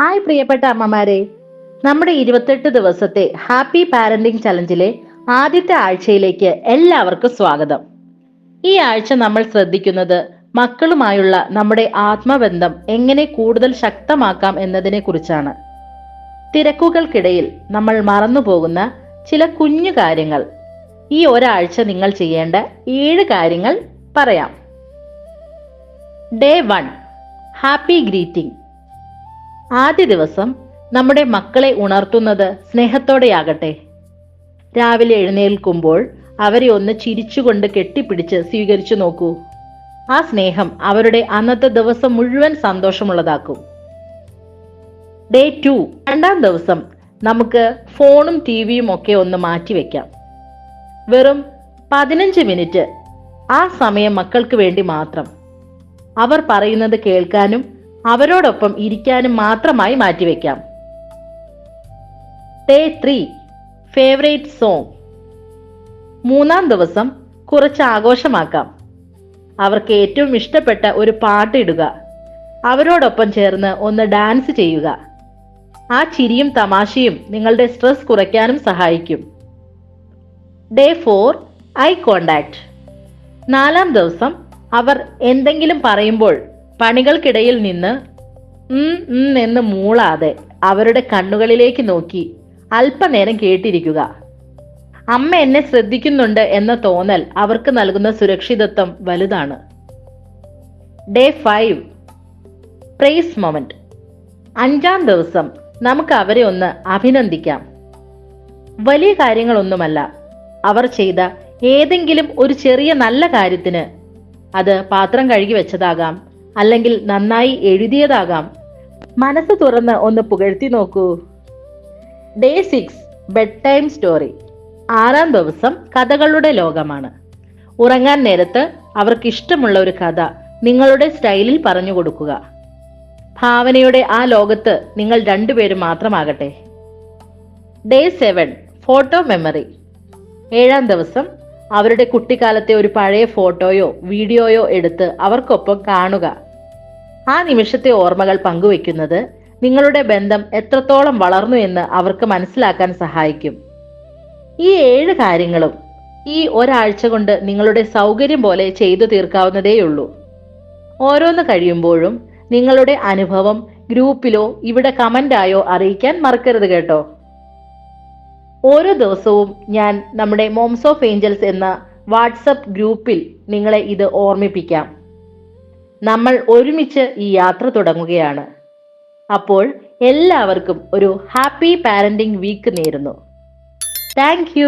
Hi പ്രിയപ്പെട്ട അമ്മമാരെ. നമ്മുടെ ഇരുപത്തെട്ട് ദിവസത്തെ ഹാപ്പി പാരന്റിംഗ് ചലഞ്ചിലെ ആദ്യത്തെ ആഴ്ചയിലേക്ക് എല്ലാവർക്കും സ്വാഗതം. ഈ ആഴ്ച നമ്മൾ ശ്രദ്ധിക്കുന്നത് മക്കളുമായുള്ള നമ്മുടെ ആത്മബന്ധം എങ്ങനെ കൂടുതൽ ശക്തമാക്കാം എന്നതിനെ കുറിച്ചാണ്. തിരക്കുകൾക്കിടയിൽ നമ്മൾ മറന്നുപോകുന്ന ചില കുഞ്ഞു കാര്യങ്ങൾ. ഈ ഒരാഴ്ച നിങ്ങൾ ചെയ്യേണ്ട ഏഴ് കാര്യങ്ങൾ പറയാം. ഡേ വൺ ഹാപ്പി ഗ്രീറ്റിംഗ് ആദ്യ ദിവസം നമ്മുടെ മക്കളെ ഉണർത്തുന്നത് സ്നേഹത്തോടെയാകട്ടെ. രാവിലെ എഴുന്നേൽക്കുമ്പോൾ അവരെ ഒന്ന് ചിരിച്ചുകൊണ്ട് കെട്ടിപ്പിടിച്ച് സ്വീകരിച്ചു നോക്കൂ. ആ സ്നേഹം അവരുടെ അന്നത്തെ ദിവസം മുഴുവൻ സന്തോഷമുള്ളതാക്കും. Day to. രണ്ടാം ദിവസം നമുക്ക് ഫോണും ടി വിയും ഒക്കെ ഒന്ന് മാറ്റിവെക്കാം വെറും പതിനഞ്ച് മിനിറ്റ് ആ സമയം മക്കൾക്ക് വേണ്ടി മാത്രം. അവർ പറയുന്നത് കേൾക്കാനും അവരോടൊപ്പം ഇരിക്കാനും മാത്രമായി മാറ്റിവെക്കാം. ഡേ ത്രീ ഫേവറേറ്റ് സോങ് മൂന്നാം ദിവസം കുറച്ച് ആഘോഷമാക്കാം. അവർക്ക് ഏറ്റവും ഇഷ്ടപ്പെട്ട ഒരു പാട്ട് ഇടുക. അവരോടൊപ്പം ചേർന്ന് ഒന്ന് ഡാൻസ് ചെയ്യുക. ആ ചിരിയും തമാശയും നിങ്ങളുടെ സ്ട്രെസ് കുറയ്ക്കാനും സഹായിക്കും. ഡേ ഫോർ ഐ കോണ്ടാക്ട് നാലാം ദിവസം അവർ എന്തെങ്കിലും പറയുമ്പോൾ പണികൾക്കിടയിൽ നിന്ന് എന്ന് മൂളാതെ അവരുടെ കണ്ണുകളിലേക്ക് നോക്കി അല്പനേരം കേട്ടിരിക്കുക. അമ്മ എന്നെ ശ്രദ്ധിക്കുന്നുണ്ട് എന്ന തോന്നൽ അവർക്ക് നൽകുന്ന സുരക്ഷിതത്വം വലുതാണ്. Day five. പ്രേസ് മൊമെന്റ് അഞ്ചാം ദിവസം നമുക്ക് അവരെ ഒന്ന് അഭിനന്ദിക്കാം. വലിയ കാര്യങ്ങളൊന്നുമല്ല. അവർ ചെയ്ത ഏതെങ്കിലും ഒരു ചെറിയ നല്ല കാര്യത്തിന് അത് പാത്രം കഴുകി വെച്ചതാകാം. അല്ലെങ്കിൽ നന്നായി എഴുതിയതാകാം. മനസ്സ് തുറന്ന് ഒന്ന് പുകഴ്ത്തി നോക്കൂ. Day six bedtime story ആറാം ദിവസം കഥകളുടെ ലോകമാണ്. ഉറങ്ങാൻ നേരത്ത് അവർക്ക് ഇഷ്ടമുള്ള ഒരു കഥ നിങ്ങളുടെ സ്റ്റൈലിൽ പറഞ്ഞു കൊടുക്കുക. ഭാവനയുടെ ആ ലോകത്ത് നിങ്ങൾ രണ്ടുപേരും മാത്രമാകട്ടെ. ഡേ സെവൻ ഫോട്ടോ മെമ്മറി ഏഴാം ദിവസം അവരുടെ കുട്ടിക്കാലത്തെ ഒരു പഴയ ഫോട്ടോയോ വീഡിയോയോ എടുത്ത് അവർക്കൊപ്പം കാണുക. ആ നിമിഷത്തെ ഓർമ്മകൾ പങ്കുവെക്കുന്നത് നിങ്ങളുടെ ബന്ധം എത്രത്തോളം വളർന്നു എന്ന് അവർക്ക് മനസ്സിലാക്കാൻ സഹായിക്കും. ഈ ഏഴ് കാര്യങ്ങളും ഈ ഒരാഴ്ച കൊണ്ട് നിങ്ങളുടെ സൗകര്യം പോലെ ചെയ്തു തീർക്കാവുന്നതേയുള്ളൂ. ഓരോന്ന് കഴിയുമ്പോഴും നിങ്ങളുടെ അനുഭവം ഗ്രൂപ്പിലോ ഇവിടെ കമന്റായോ അറിയിക്കാൻ മറക്കരുത് കേട്ടോ. ഓരോ ദിവസവും ഞാൻ നമ്മുടെ മോംസ് ഓഫ് ഏഞ്ചൽസ് എന്ന വാട്സപ്പ് ഗ്രൂപ്പിൽ നിങ്ങളെ ഇത് ഓർമ്മിപ്പിക്കാം. നമ്മൾ ഒരുമിച്ച് ഈ യാത്ര തുടങ്ങുകയാണ്. അപ്പോൾ എല്ലാവർക്കും ഒരു ഹാപ്പി പാരന്റിംഗ് വീക്ക് നേരുന്നു. താങ്ക്